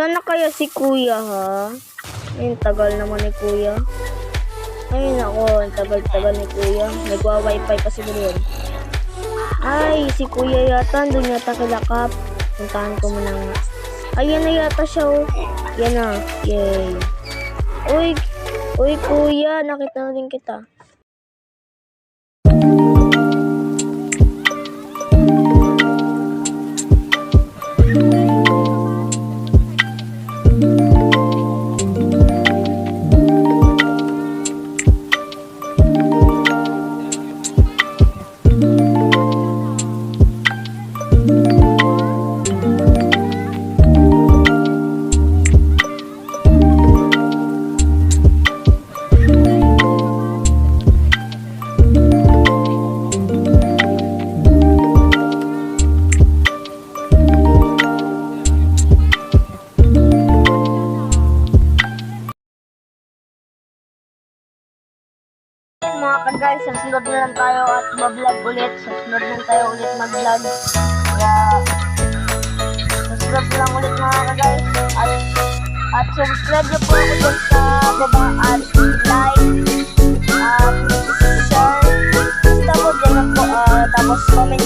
Sana kaya si kuya ha? Ayun, tagal naman ni kuya. Ayun ako, tagal-tagal ni kuya. Nagwa-wifi pa siguro yun. Ay, si kuya yata, doon yata kilakap. Puntahan ko muna nga. Ayan na yata siya oh. Yan na. Yay. Uy, uy kuya, nakita na din kita. Mga ka-guys, sa sunod na lang tayo at mag-vlog ulit. Sa sunod lang tayo ulit mag-vlog. Kaya, na lang ulit mga ka-guys. At, at subscribe niyo po ako dyan sa baba at like at share. Basta po dyan po. ah, tapos comment.